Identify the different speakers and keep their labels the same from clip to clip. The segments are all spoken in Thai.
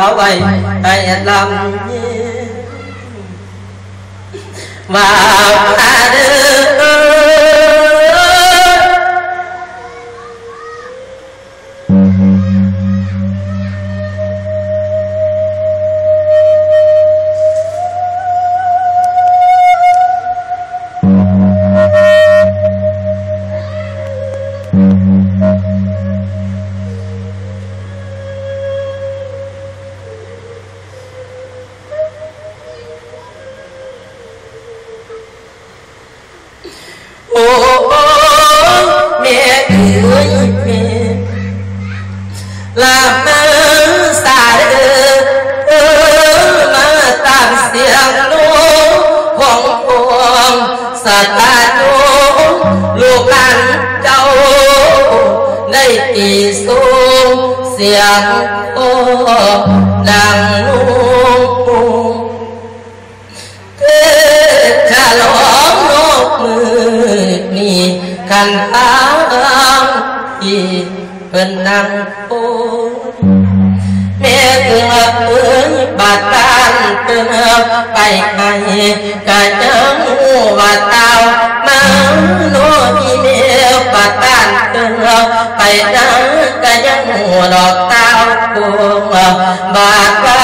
Speaker 1: ở vậy thầy làm gì và ta làm ơn xa đưa mà tạm xiềng lô hoàng hoàng xa ta lô lô căn châu đây kỳ xuống xiềng ô đằng nung khả lõ nốt mưa ni khăn เป็นนังปูเมื่อเกือบปืนบาตานเตือบไปไกลกะจังหูบาตามาโนพี่เมียบาตานเตือบไปนังกะยังหูดอกเตาปูบาดบา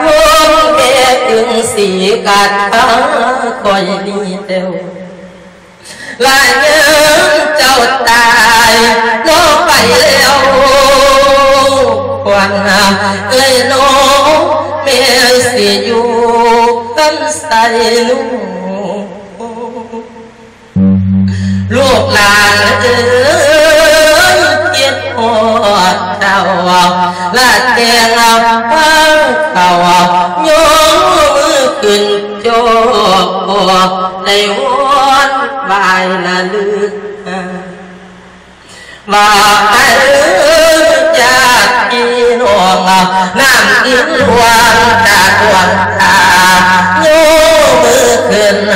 Speaker 1: คุงเมื่อถึงสีกัดทั้งคอยดีเดียวละยังเจ้าตาย quan à, lời nô mẹ xì dù tâm say lu luộc là ơi chết hoa đào là tiền hoa cầu nhớ kinh cho đầy hoan vài là lư. Mà nam yến hoàng đà hoàng hà. Nhô mưa khuyên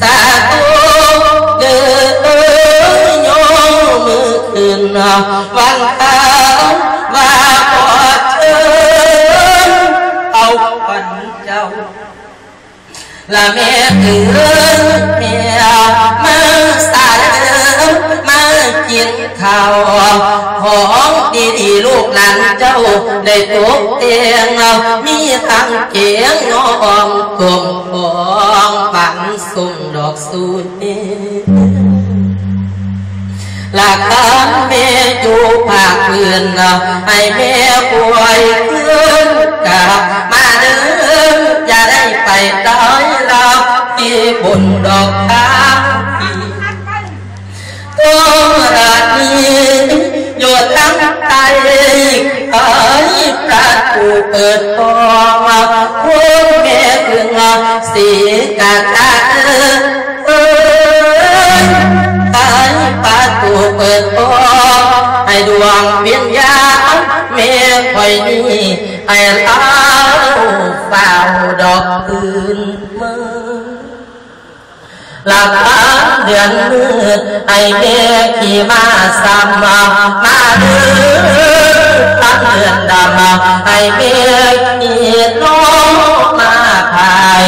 Speaker 1: xa cô đưa ơi nhô mưa khinh văn thao và quả chân ông châu là mẹ thương, mẹ mang xa mang chiến ดีลูกหลานเจ้าได้ตกเตียงเรามีทั้งเกียงน้อมกลมฟองฝังสุ่มดอกสูนหลักฐามเมจูภาคเพื่อนให้แม่ป่วยขึ้นกลับมาเดินอย่าได้ไปต้อยเราที่บนดอกตา ไอ้เล่าเฝ้าดอกคืนมือหลับตาเดือนมืดไอ้เมียขี่มาซ้ำมามาดื้อตั้งเดือนดำไอ้เมียอีดโลมาพาย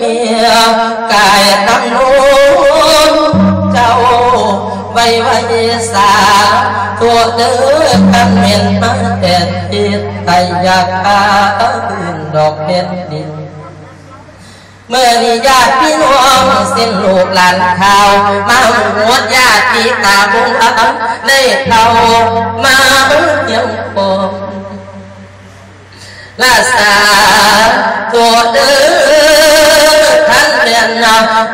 Speaker 1: ơi mẹ cài tâm nôn cháu vây vây xa ตัวเด้อกันเมียนมาแต่จิตไตอยากอาอื่นดอกเพชรดิน เมื่อนี้ญาติพี่น้องสิ้นลูกหลานข่าวมาหัวญาติตาบุญได้เข้ามาเยี่ยมปมลาสาตัวเด้อท่านเรียน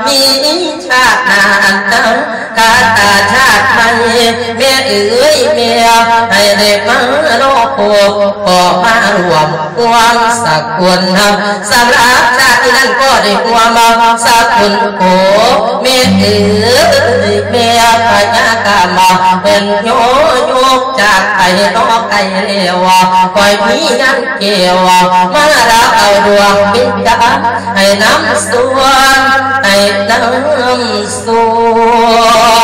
Speaker 1: มีนี้ชาตินานั้งกาตาชาติไทยแม่เอ๋ยแม่ให้ได้มาโลกโก็มารวมความสักคนสำหรับชาตินั้นก็ได้ความสักคนโอ้แม่เอ๋ยแม่พญากามาเป็นโย กไก่นอกไก่เลวคอยมียันเกี่ยวมาเราเอาดวงบิดาให้น้ำสวนให้น้ำสว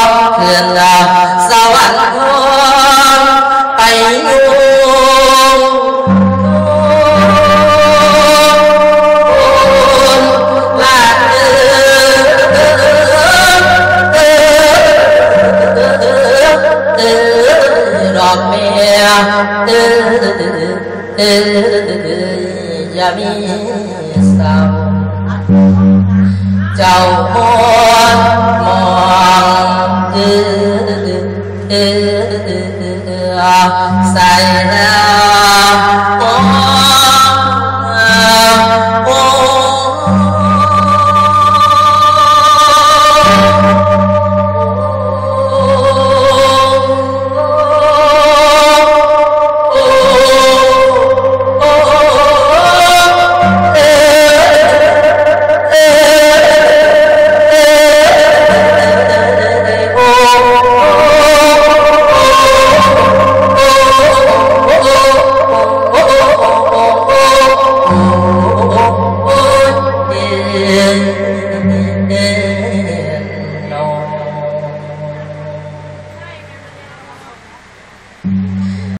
Speaker 1: นเพื่อน